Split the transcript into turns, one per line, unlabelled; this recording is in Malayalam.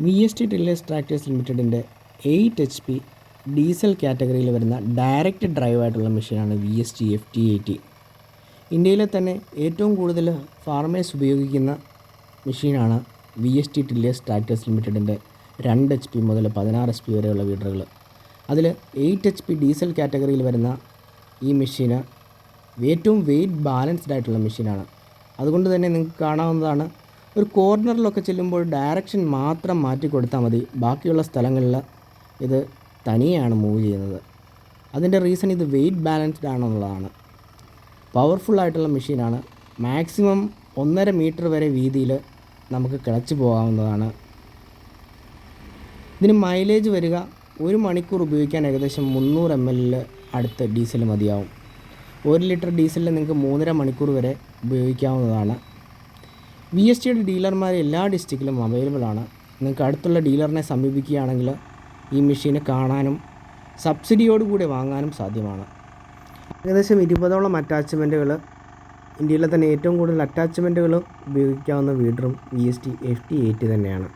V S T tillers tractors ലിമിറ്റഡിന്റെ എയ്റ്റ് എച്ച് പി ഡീസൽ കാറ്റഗറിയിൽ വരുന്ന ഡയറക്റ്റ് ഡ്രൈവ് ആയിട്ടുള്ള മെഷീനാണ് V S T F T eighty ഇന്ത്യയിലെ തന്നെ ഏറ്റവും കൂടുതൽ ഫാർമേഴ്സ് ഉപയോഗിക്കുന്ന മെഷീനാണ് V S T tillers tractors ലിമിറ്റഡിന്റെ രണ്ട് എച്ച് പി മുതൽ പതിനാറ് എച്ച് പി വരെയുള്ള വീഡറുകൾ അതിൽ എയ്റ്റ് എച്ച് പി ഡീസൽ കാറ്റഗറിയിൽ വരുന്ന ഈ മെഷീന് ഏറ്റവും വെയിറ്റ് ബാലൻസ്ഡ് ആയിട്ടുള്ള മെഷീനാണ് അതുകൊണ്ട് തന്നെ നിങ്ങൾക്ക് കാണാവുന്നതാണ് ഒരു കോർണറിലൊക്കെ ചെല്ലുമ്പോൾ ഡയറക്ഷൻ മാത്രം മാറ്റി കൊടുത്താൽ മതി. ബാക്കിയുള്ള സ്ഥലങ്ങളിൽ ഇത് തനിയാണ് മൂവ് ചെയ്യുന്നത്. അതിന്റെ റീസൺ ഇത് വെയിറ്റ് ബാലൻസ്ഡ് ആണെന്നുള്ളതാണ്. പവർഫുള്ളായിട്ടുള്ള മെഷീനാണ്. മാക്സിമം ഒന്നര മീറ്റർ വരെ വീതിയിൽ നമുക്ക് കിളച്ച് പോകാവുന്നതാണ്. ഇതിന് മൈലേജ് വരിക ഒരു മണിക്കൂർ ഉപയോഗിക്കാൻ ഏകദേശം മുന്നൂറ് എം എല്ലിൽ അടുത്ത് ഡീസൽ മതിയാവും. ഒരു ലിറ്റർ ഡീസലിൽ നിങ്ങൾക്ക് മൂന്നര മണിക്കൂർ വരെ ഉപയോഗിക്കാവുന്നതാണ്. വി എസ് ടിയുടെ ഡീലർമാർ എല്ലാ ഡിസ്ട്രിക്റ്റിലും അവൈലബിൾ ആണ്. നിങ്ങൾക്ക് അടുത്തുള്ള ഡീലറിനെ സമീപിക്കുകയാണെങ്കിൽ ഈ മെഷീന് കാണാനും സബ്സിഡിയോടുകൂടി വാങ്ങാനും സാധ്യമാണ്. ഏകദേശം ഇരുപതോളം അറ്റാച്ച്മെന്റുകൾ ഇന്ത്യയിലെ തന്നെ ഏറ്റവും കൂടുതൽ അറ്റാച്ച്മെന്റുകൾ ഉപയോഗിക്കാവുന്ന വീഡറും V S T F T eight തന്നെയാണ്.